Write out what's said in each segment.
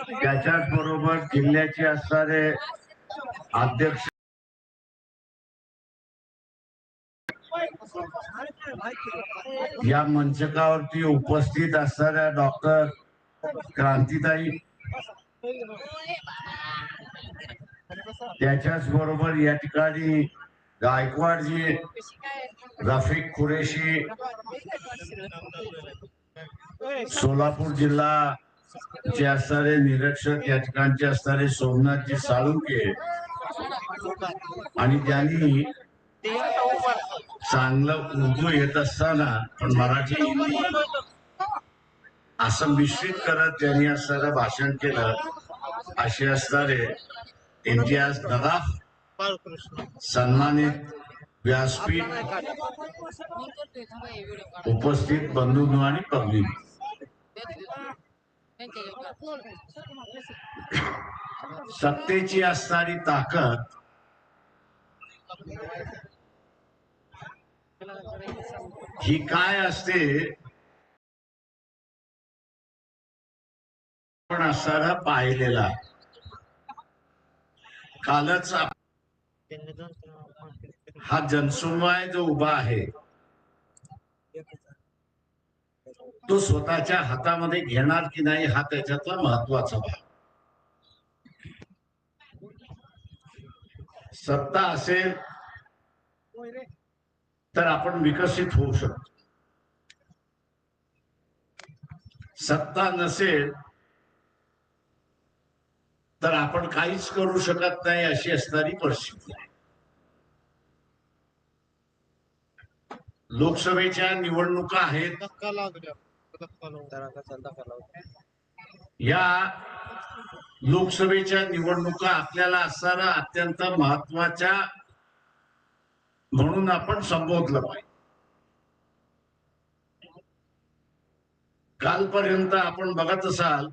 त्याच्याच बरोबर जिल्ह्याचे असणारे अध्यक्ष या मंचकावरती उपस्थित असणाऱ्या डॉक्टर क्रांतीताई. त्याच्याच बरोबर या ठिकाणी गायकवाडजी रफिक कुरेशी सोलापूर जिल्हा जे असणारे निरीक्षक या ठिकाणचे असणारे सोमनाथजी साळुंके आणि त्यांनी चांगलं उर्दू येत असताना पण मराठी असं मिश्रित करत त्यांनी असणारं भाषण केलं असे असणारे इम्तियाज नदाफ सन्मानित व्यासपीठ उपस्थित बंधू आणि पब्लिक. सत्तेची असणारी ताकद ही काय असते? पण असणारा पाहिलेला. कालच हा जनसुमाय जो उभा आहे तो स्वतःच्या हातामध्ये घेणार की नाही हा त्याच्यातला महत्त्वाचा भाग. सत्ता असेल तर आपण विकसित होऊ शकतो. सत्ता नसेल तर आपण काहीच करू शकत नाही अशी असणारी परिस्थिती आहे. लोकसभेच्या निवडणुका आहेत. या लोकसभेच्या निवडणुका आपल्याला असणारा अत्यंत महत्त्वाच्या म्हणून आपण संबोधलं पाहिजे. कालपर्यंत आपण बघत असाल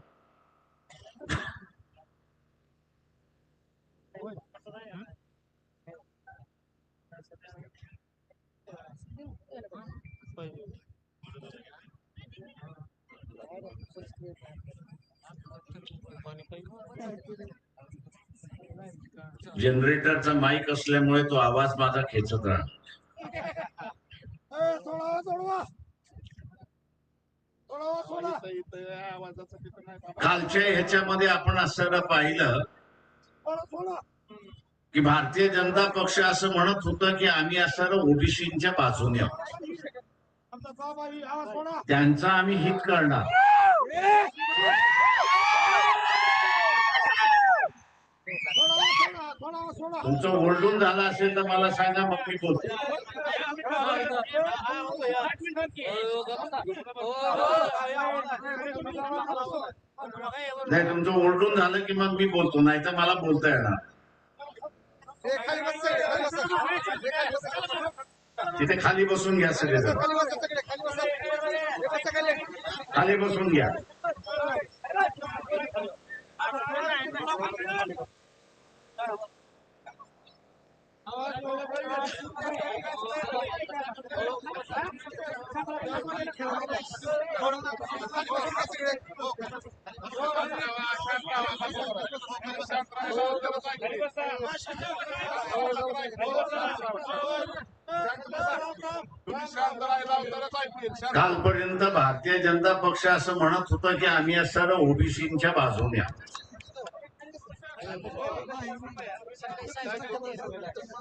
जनरेटरचा माईक असल्यामुळे तो आवाज माझा खेचत राहणार. कालच्या ह्याच्यामध्ये आपण असं पाहिलं की भारतीय जनता पक्ष असं म्हणत होतं की आम्ही असणारं ओबीसीच्या बाजूने आहोत. त्यांचा आम्ही हित करणार. तुमचं ओरडून झालं असेल तर मला सांगा मग मी बोलतो. नाही तुमचं ओरडून झालं की मग मी बोलतो नाही तर मला बोलता येणार. तिथे खाली बसून घ्या सगळे जण खाली बसून घ्या कालपर्यंत भारतीय जनता पक्ष असं म्हणत होतं की आम्ही असणारं ओबीसीच्या बाजूने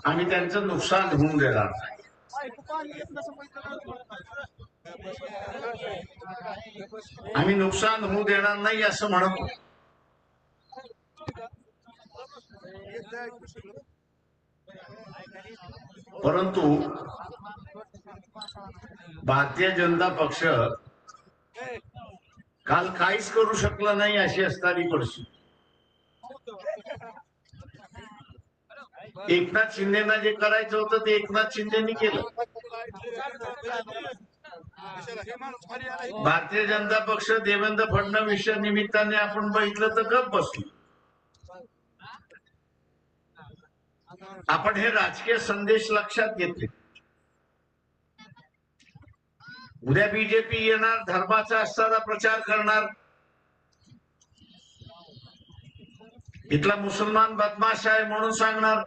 आम्ही त्यांचं नुकसान होऊन देणार आम्ही नुकसान होऊ देणार नाही असं म्हणत होतो. परंतु भारतीय जनता पक्ष काल काहीच करू शकला नाही अशी असणारी परिस्थिती. एकनाथ शिंदेना जे करायचं होतं ते एकनाथ शिंदेनी केलं. भारतीय जनता पक्ष देवेंद्र फडणवीसच्या निमित्ताने आपण बघितलं तर गप बसलो. आपण हे राजकीय संदेश लक्षात घेतले. उद्या बीजेपी येणार धर्माचा असताना प्रचार करणार. इथला मुसलमान बदमाश आहे म्हणून सांगणार.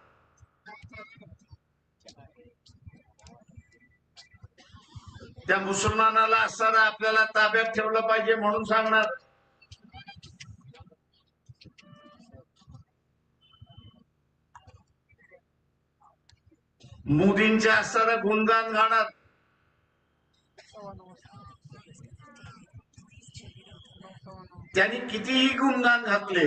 त्या मुसलमानाला असताना आपल्याला ताब्यात ठेवलं पाहिजे म्हणून सांगणार. मोदींच्या असताना गुणगान गाणार. त्यांनी कितीही गुणगान घातले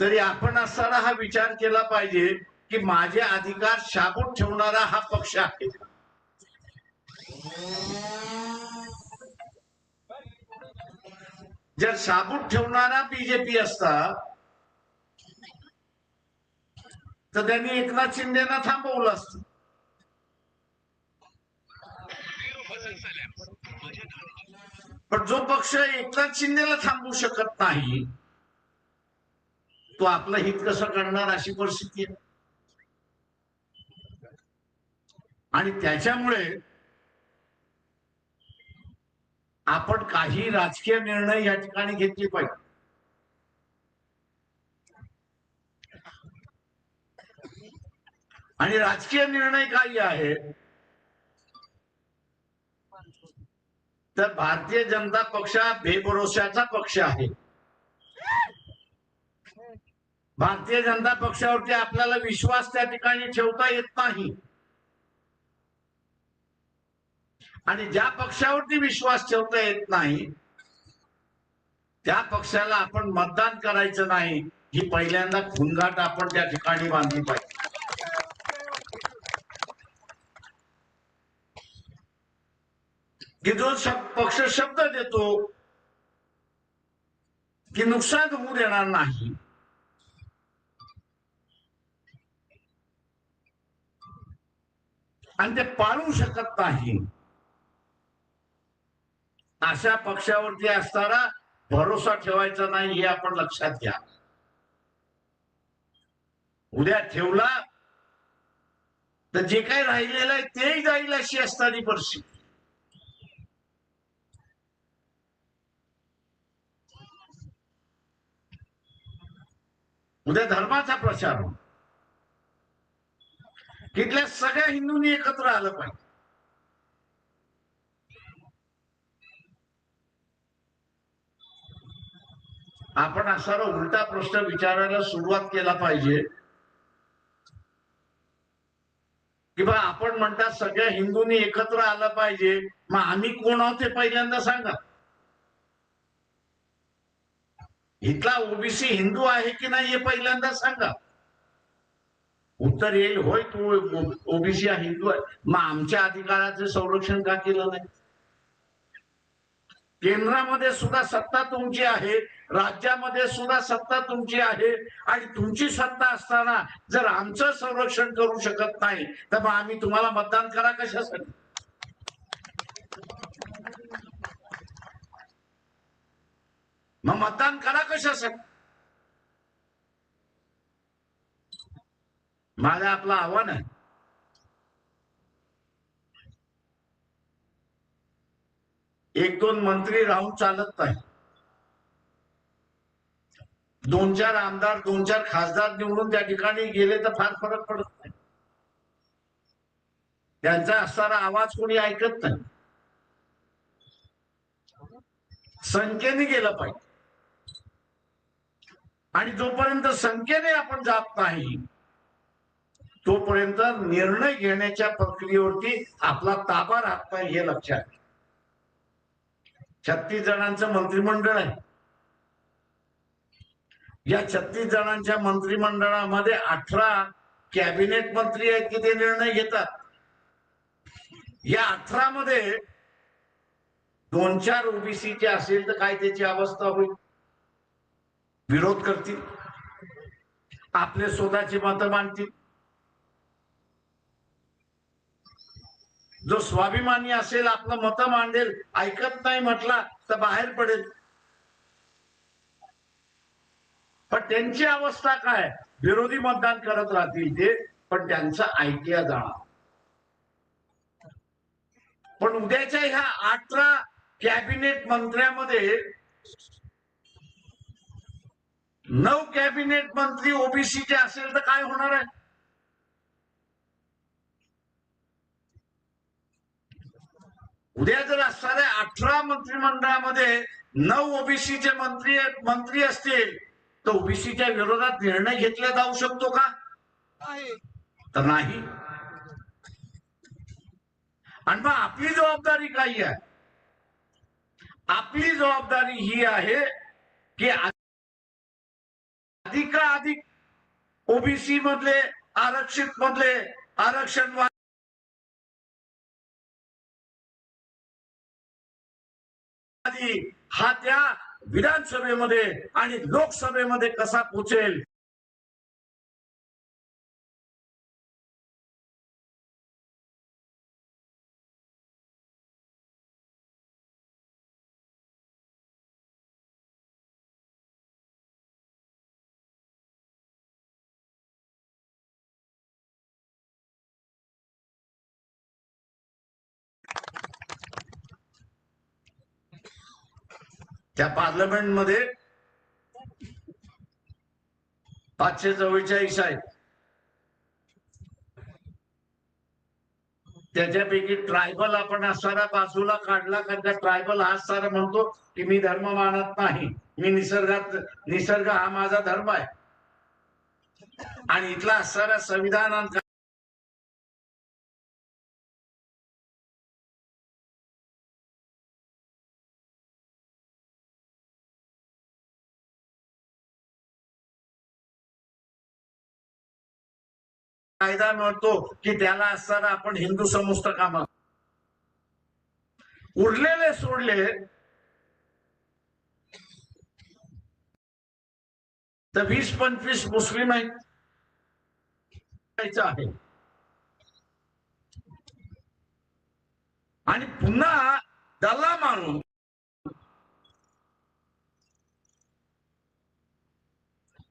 तरी आपण असताना हा विचार केला पाहिजे की माझे अधिकार शाबूत ठेवणारा हा पक्ष आहे. जर शाबूत ठेवणारा बीजेपी असता तर त्यांनी एकनाथ शिंदेना थांबवलं असतं. पण जो पक्ष एकनाथ शिंदेला थांबवू शकत नाही तो आपलं हित कसं करणार अशी परिस्थिती आहे. आणि त्याच्यामुळे आपण काही राजकीय निर्णय या ठिकाणी घेतले पाहिजे. आणि राजकीय निर्णय काही आहे. तर भारतीय जनता पक्ष हा बेभरोशाचा पक्ष आहे. भारतीय जनता पक्षावरती आपल्याला विश्वास त्या ठिकाणी ठेवता येत नाही. आणि ज्या पक्षावरती विश्वास ठेवता येत नाही त्या पक्षाला आपण मतदान करायचं नाही ही पहिल्यांदा खुंगाट आपण त्या ठिकाणी बांधली पाहिजे. की जो पक्ष शब्द देतो की नुकसान होऊ देणार नाही. आणि ते पाळू शकत नाही. अशा पक्षावरती असताना भरोसा ठेवायचा नाही हे आपण लक्षात घ्या. उद्या ठेवला तर जे काही राहिलेलं आहे तेही जाईल अशी असणारी परिस्थिती. उद्या धर्माचा प्रचार होईल. तिथल्या सगळ्या हिंदूंनी एकत्र आलं पाहिजे. आपण असा उलटा प्रश्न विचारायला सुरुवात केला पाहिजे. की बा आपण म्हणतात सगळ्या हिंदूंनी एकत्र आलं पाहिजे. मग आम्ही कोण आहोत ते पहिल्यांदा सांगा. इथला ओबीसी हिंदू आहे की नाही हे पहिल्यांदा सांगा. उत्तर येईल होय तू ओबीसी हिंदू आहे. मग आमच्या अधिकाराचे संरक्षण का केलं नाही? केंद्रामध्ये सुद्धा सत्ता तुमची आहे राज्यामध्ये सुद्धा सत्ता तुमची आहे आणि तुमची सत्ता असताना जर आमचं संरक्षण करू शकत नाही तर मग आम्ही तुम्हाला मतदान करा कशासाठी? मग मतदान करा कशासाठी? माझं आपलं आव्हान आहे. एक दोन मंत्री राहून चालत नाही. दोन चार आमदार दोन चार खासदार निवडून त्या ठिकाणी गेले तर फार फरक पडत नाही. त्यांचा असणारा आवाज कोणी ऐकत नाही. संख्येने गेलं पाहिजे. आणि जोपर्यंत संख्येने आपण जात नाही तोपर्यंत निर्णय घेण्याच्या प्रक्रियेवरती आपला ताबा राहत नाही हे लक्षात छत्तीस जणांचं मंत्रिमंडळ आहे. या छत्तीस जणांच्या मंत्रिमंडळामध्ये अठरा कॅबिनेट मंत्री आहेत की ते निर्णय घेतात? या अठरा मध्ये दोन चार ओबीसीचे असेल तर काय त्याची अवस्था होईल? विरोध करतील. आपले स्वतःची मतं मांडतील. जो स्वाभिमानी असेल आपलं मतं मांडेल ऐकत नाही म्हटला तर बाहेर पडेल. पण त्यांची अवस्था काय? विरोधी मतदान करत राहतील ते पण त्यांचं ऐकल्या जाणार. पण उद्याच्या ह्या अठरा कॅबिनेट मंत्र्यामध्ये नऊ कॅबिनेट मंत्री ओबीसीचे असेल तर काय होणार आहे? उद्या जर असणाऱ्या अठरा मंत्रिमंडळामध्ये नऊ ओबीसीचे मंत्री मंत्री असतील तर ओबीसीच्या विरोधात निर्णय घेतला जाऊ शकतो का? तर नाही. आणि मग आपली जबाबदारी काय आहे? आपली जबाबदारी ही आहे की अधिकाधिक ओबीसी मधले आरक्षित मधले आरक्षण हा त्या विधानसभेमध्ये आणि लोकसभेमध्ये कसा पोचेल? त्या पार्लमेंटमध्ये पाचशे चव्वेचाळीस आहेत. त्याच्यापैकी ट्रायबल आपण असणारा बाजूला काढला कारण का ट्रायबल हा सारा म्हणतो की मी धर्म मानत नाही. मी निसर्गात निसर्ग हा माझा धर्म आहे. आणि इथला असणारा संविधान कायदा मिळतो की त्याला असताना आपण हिंदू समजतं कामा उरलेले सोडले तर वीस पंचवीस मुस्लिम आहेत. आहे. आणि पुन्हा दल्ला मारून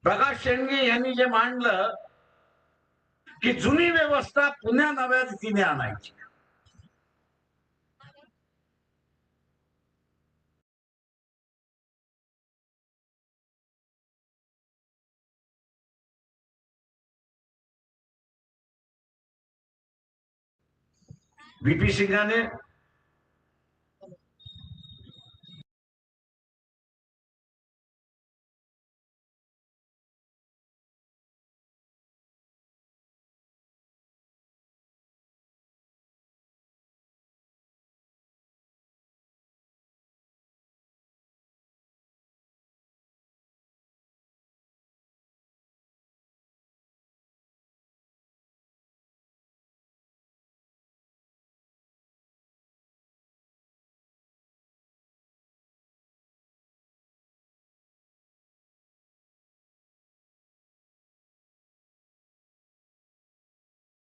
प्रकाश शेंडगे यांनी जे मांडलं की जुनी व्यवस्था पुन्हा नव्या रीतीने आणायची. बीपी सिंगाने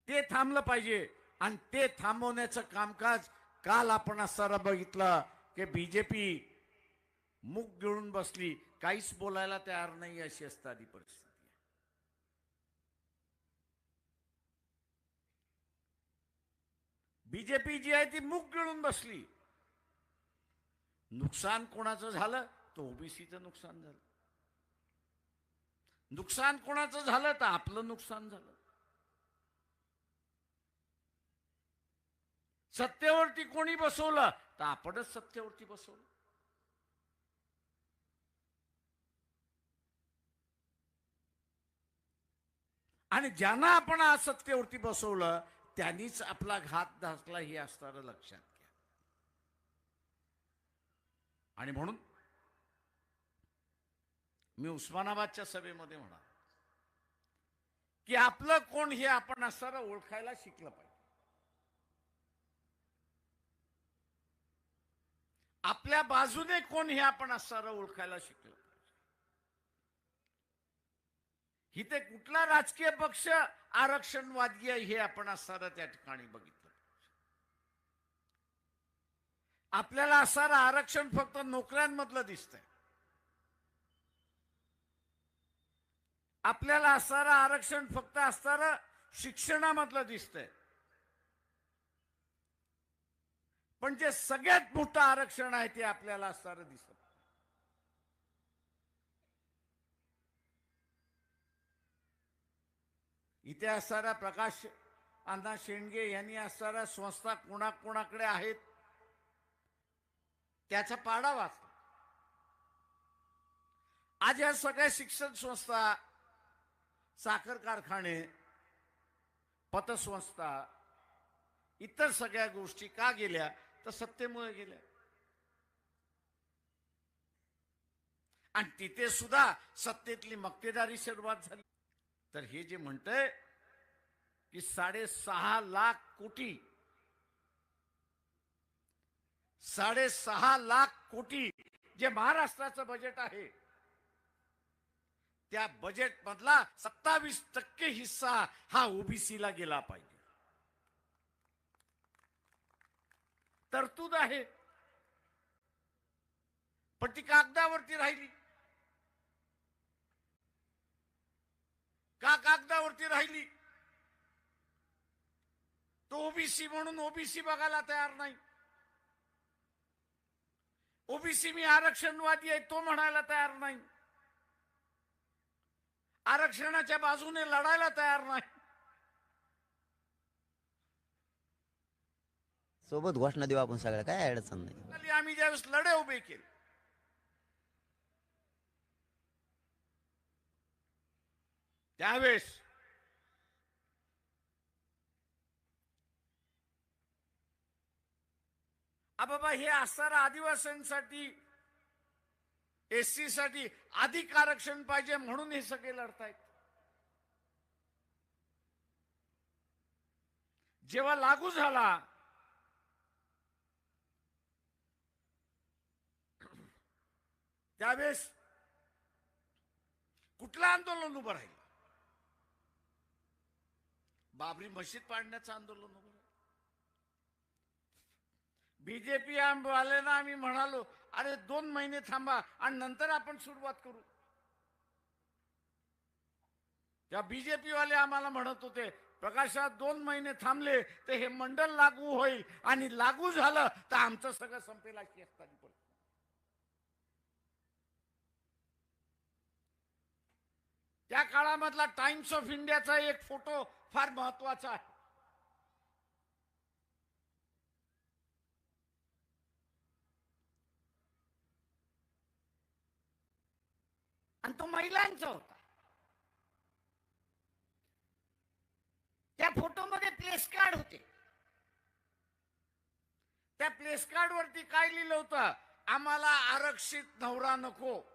ते थांबलं पाहिजे. आणि ते थांबवण्याचं कामकाज काल आपण असताना बघितलं की बीजेपी मुख गिळून बसली. काहीच बोलायला तयार नाही अशी असणारी परिस्थिती. बीजेपी जी आहे ती मुख गिळून बसली. नुकसान कोणाचं झालं? तर ओबीसीचं नुकसान झालं. नुकसान कोणाचं झालं? तर आपलं नुकसान झालं. सत्तेवरती कोणी बसवलं तर आपणच सत्तेवरती बसवलं. आणि ज्यांना आपण आज सत्तेवरती बसवलं त्यांनीच आपला घात घातला हे असणार लक्षात घ्या. आणि म्हणून मी उस्मानाबादच्या सभेमध्ये म्हणा की आपलं कोण हे आपण असताना ओळखायला शिकलं पाहिजे. आपल्या बाजूने कोण हे आपण असणारं ओळखायला शिकलो इथे कुठला राजकीय पक्ष आरक्षणवादी आहे हे आपण असणारं त्या ठिकाणी बघितलं आपल्याला असणारं आरक्षण फक्त नोकऱ्यांमधलं दिसतंय. आपल्याला असणारं आरक्षण फक्त असणारं शिक्षणामधलं दिसतंय. पण जे सगळ्यात मोठं आरक्षण आहे ते आपल्याला असणारं दिसत इथे असणारा प्रकाश अण्णा शेंडगे यांनी असणाऱ्या संस्था कोणाकोणाकडे आहेत त्याचा पाडा वाचला. आज या सगळ्या शिक्षण संस्था साखर कारखाने पतसंस्था इतर सगळ्या गोष्टी का गेल्या? तर सत्तेमुळे गेल्या. आणि तिथे सुद्धा सत्तेतली मक्तेदारी सुरुवात झाली. तर हे जे म्हणतंय की साडेसहा लाख कोटी साडेसहा लाख कोटी जे महाराष्ट्राचं बजेट आहे त्या बजेट मधला सत्तावीस टक्के हिस्सा हा ओबीसीला गेला पाहिजे. तरतूद आहे. पण ती कागदावरती राहिली. का कागदावरती राहिली? तो ओबीसी म्हणून ओबीसी बघायला तयार नाही. ओबीसी मी आरक्षणवादी आहे तो म्हणायला तयार नाही. आरक्षणाच्या बाजूने लढायला तयार नाही. सोबत घोषणा देऊ आपण सगळ्या काय अडचण नाही. आम्ही ज्यावेळेस लढे उभे केले. त्यावेळेस आ बाबा हे असणाऱ्या आदिवासींसाठी एससी साठी अधिक आरक्षण पाहिजे म्हणून हे सगळे लढतायत. जेव्हा लागू झाला त्यावेळेस कुठलं आंदोलन उभं राहील? बाबरी मशीद पाडण्याचं आंदोलन उभं बीजेपी वाल्यांना आम्ही म्हणालो अरे दोन महिने थांबा आणि नंतर आपण सुरुवात करू. त्या बीजेपी वाले आम्हाला म्हणत होते प्रकाशात दोन महिने थांबले तर हे मंडळ लागू होईल आणि लागू झालं तर आमचं सगळं संपेल अशी असताना त्या काळामधला टाइम्स ऑफ इंडियाचा एक फोटो फार महत्त्वाचा आहे. आणि तो महिलांचा होता. त्या फोटोमध्ये प्लेस कार्ड होते. त्या प्लेस कार्ड वरती काय लिहिलं होतं? आम्हाला आरक्षित नवरा नको.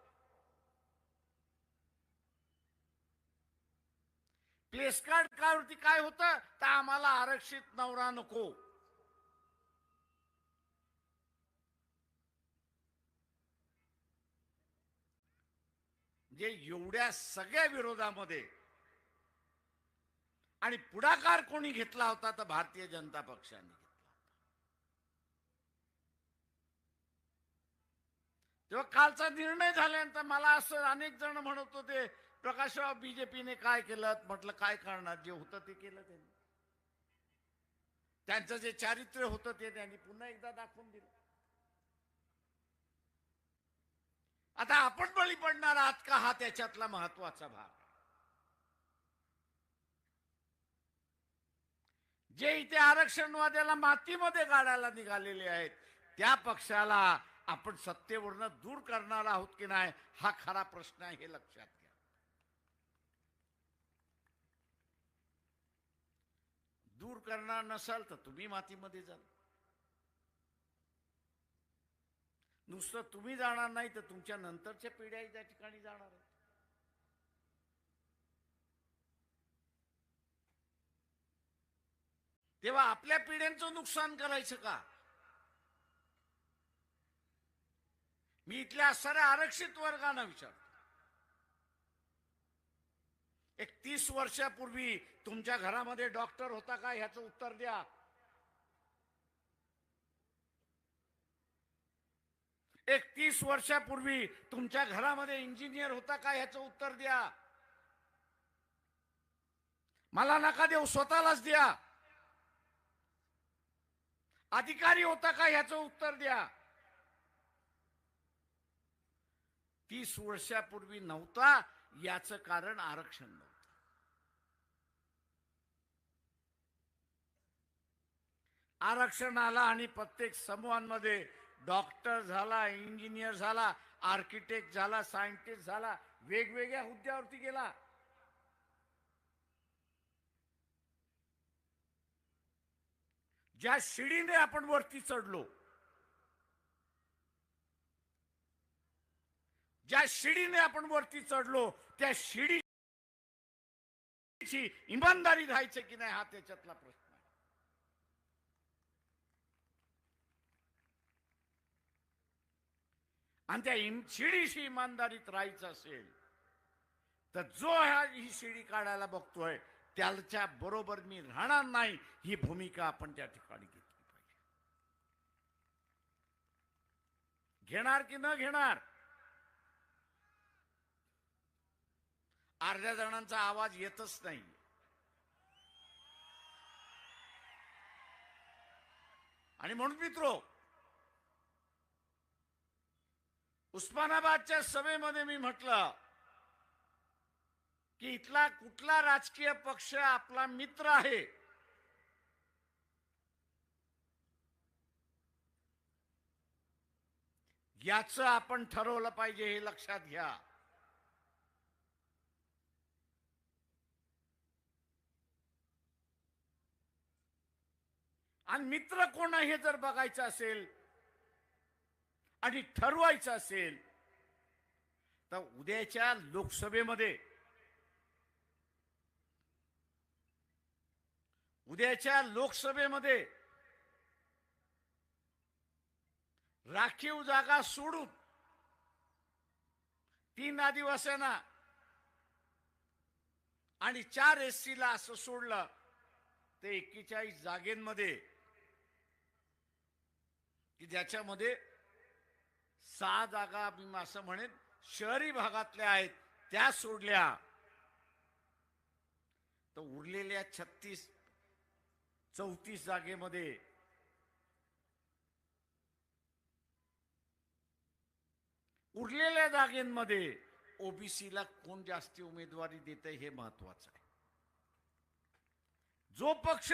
प्लेस कार्ड कार्डवरती काय होतं? तर आम्हाला आरक्षित नवरा नको. जे एवढ्या सगळ्या विरोधामध्ये आणि पुढाकार कोणी घेतला होता तर भारतीय जनता पक्षाने घेतला तेव्हा कालचा निर्णय झाल्यानंतर मला असं अनेक जण म्हणत होते प्रकाशराव बीजेपीने काय केलं? म्हटलं काय करणार? जे होतं ते केलं त्यांनी. त्यांचं जे चारित्र्य होतं ते त्यांनी पुन्हा एकदा दाखवून दिलं. आता आपण बळी पडणार आहात का? हा त्याच्यातला महत्त्वाचा भाग. जे इथे आरक्षणवाद्याला मातीमध्ये गाडायला निघालेले आहेत त्या पक्षाला आपण सत्तेवरनं दूर करणार आहोत की नाही? हा खरा प्रश्न आहे हे लक्षात घ्या दूर करणार नसाल तर तुम्ही मातीमध्ये जाल नुसतं तुम्ही जाणार नाही तर तुमच्या नंतरच्या पिढ्याही त्या ठिकाणी जाणार आहेत. तेव्हा आपल्या पिढ्यांचं नुकसान करायचं का? मी इथल्या असणाऱ्या आरक्षित वर्गांना विचारतो. एक तीस वर्षापूर्वी तुमच्या घरामध्ये डॉक्टर होता का? ह्याचं उत्तर द्या. एक तीस वर्षापूर्वी तुमच्या घरामध्ये इंजिनियर होता का? ह्याचं उत्तर द्या. मला नका देऊ स्वतःलाच द्या. अधिकारी होता का? ह्याचं उत्तर द्या. तीस वर्षापूर्वी नव्हता याचं कारण आरक्षण आरक्षण आला आणि प्रत्येक समूहांमध्ये डॉक्टर झाला इंजिनियर झाला आर्किटेक्ट झाला सायंटिस्ट झाला वेगवेगळ्या हुद्द्यावरती गेला. ज्या शिडीने आपण वरती चढलो ज्या शिडीने आपण वरती चढलो त्या शिडीची इमानदारी राहायची की नाही हा त्याच्यातला प्रश्न आहे आणि त्या इम- शिडीशी इमानदारीत राहायचं असेल तर जो ह्या ही शिडी काढायला बघतोय त्याच्या बरोबर मी राहणार नाही ही भूमिका आपण त्या ठिकाणी घेतली पाहिजे. घेणार की न घेणार? अर्ध्या जणांचा आवाज येतच नाही. आणि म्हणून मित्रो उस्मानाबादच्या सभेमध्ये मी म्हटलं की इथला कुठला राजकीय पक्ष आपला मित्र आहे? याचं आपण ठरवलं पाहिजे हे लक्षात घ्या. आणि मित्र कोण आहे हे जर बघायचं असेल आणि ठरवायचं असेल तर उद्याच्या लोकसभेमध्ये उद्याच्या लोकसभेमध्ये राखीव जागा सोडून तीन आदिवासींना आणि चार एस ला असं सोडलं ते एक्केचाळीस जागेंमध्ये की ज्याच्यामध्ये सहा जागा मी असं म्हणेन शहरी भागातल्या आहेत त्या सोडल्या. तर उरलेल्या छत्तीस चौतीस जागेमध्ये उरलेल्या जागेमध्ये ओबीसीला कोण जास्ती उमेदवारी देते हे महत्वाचं आहे. जो पक्ष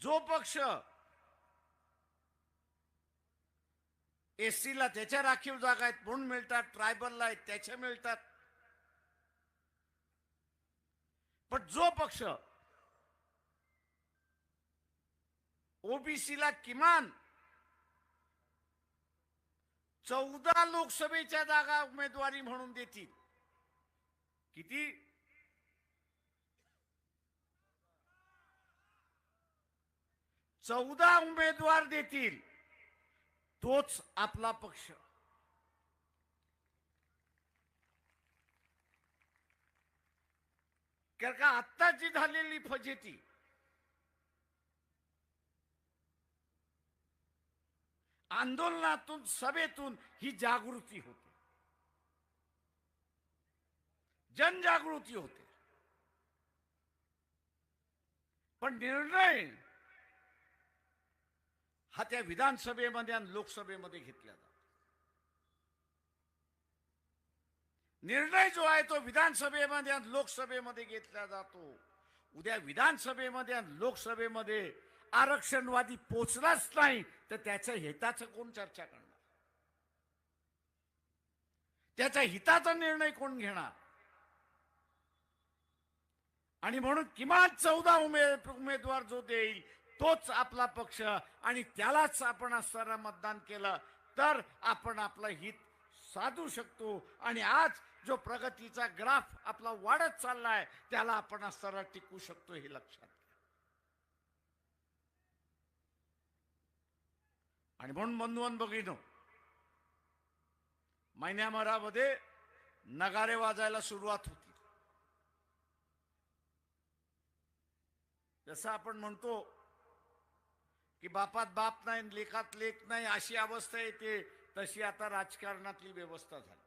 जो पक्ष एससीला त्याच्या राखीव जागा आहेत म्हणून मिळतात ट्रायबलला आहेत त्याच्या मिळतात. पण जो पक्ष ओबीसीला किमान चौदा लोकसभेच्या जागा उमेदवारी म्हणून देतील किती? चौदा उमेदवार देतील. तोच आपला पक्ष. कारण का आत्ताची झालेली फजेती आंदोलनातून सभेतून ही जागृती होते. जनजागृती होते. पण निर्णय हा त्या विधानसभेमध्ये आणि लोकसभेमध्ये घेतला जातो. निर्णय जो आहे तो विधानसभेमध्ये आणि लोकसभेमध्ये घेतला जातो. उद्या विधानसभेमध्ये आणि लोकसभेमध्ये आरक्षणवादी पोचलाच नाही तर त्याच्या हिताचं कोण चर्चा करणार? त्याच्या हिताचा निर्णय कोण घेणार? आणि म्हणून किमान चौदा उमेद उमेदवार जो देईल तोच आपला पक्ष आणि त्यालाच आपण असताना मतदान केलं. तर आपण आपलं हित साधू शकतो. आणि आज जो प्रगतीचा ग्राफ आपला वाढत चाललाय त्याला आपण असताना टिकू शकतो हे लक्षात आणि म्हणून बंधुवन बघिनो महिन्याभरामध्ये नगारे वाजायला सुरुवात होती. जसं आपण म्हणतो की बापात बाप नाही लेखात लेख नाही अशी अवस्था येते तशी आता राजकारणातली व्यवस्था झाली.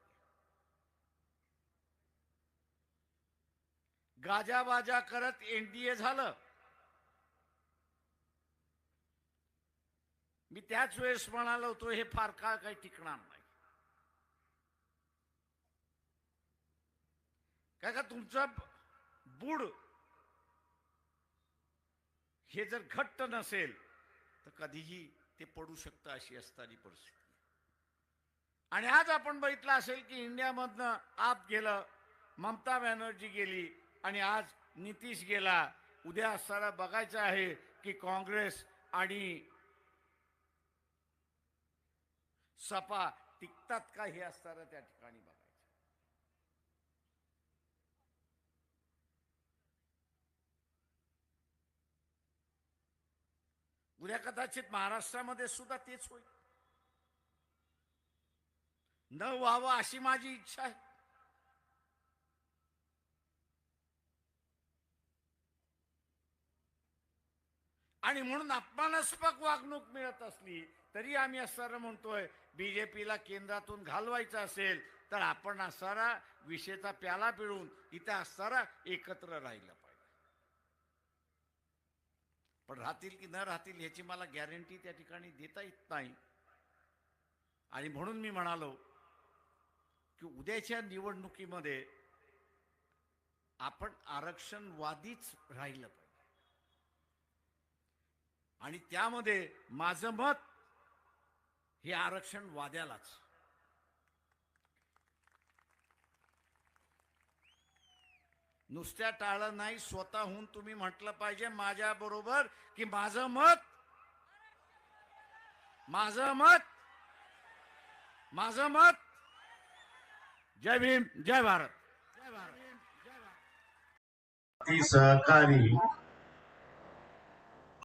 गाजाबाजा करत एनडीए झालं. मी त्याच वेळेस म्हणालो होतो हे फार काळ काही टिकणार नाही. काय का तुमचं बुड हे जर घट्ट नसेल तर कधीही ते पडू शकतं अशी असणारी परिस्थिती आणि आज आपण बघितलं असेल की इंडियामधनं आप गेलं ममता बॅनर्जी गेली आणि आज नितीश गेला. उद्या असताना बघायचं आहे की काँग्रेस आणि सपा टिकतात का हे असताना त्या ठिकाणी बघायचं उद्या कदाचित महाराष्ट्रामध्ये सुद्धा तेच होईल. न व्हावं अशी माझी इच्छा आहे. आणि म्हणून अपमानास्पद वागणूक मिळत असली तरी आम्ही असताना म्हणतोय बीजेपीला केंद्रातून घालवायचं असेल तर आपण असारा विषेचा प्याला पिळून इथं असताना एकत्र राहिलं पाहिजे. पण राहतील की न राहतील ह्याची मला गॅरंटी त्या ठिकाणी देता येत नाही. आणि म्हणून मी म्हणालो की उद्याच्या निवडणुकीमध्ये आपण आरक्षणवादीच राहिलं पाहिजे. आणि त्यामध्ये माझं मत हे आरक्षण वाद्यालाच नुसत्या टाळं नाही स्वतःहून तुम्ही म्हटलं पाहिजे माझ्या बरोबर की माझं मत. माझं मत. माझं मत. जय भीम जय भारत जय भारत. ती सहकारी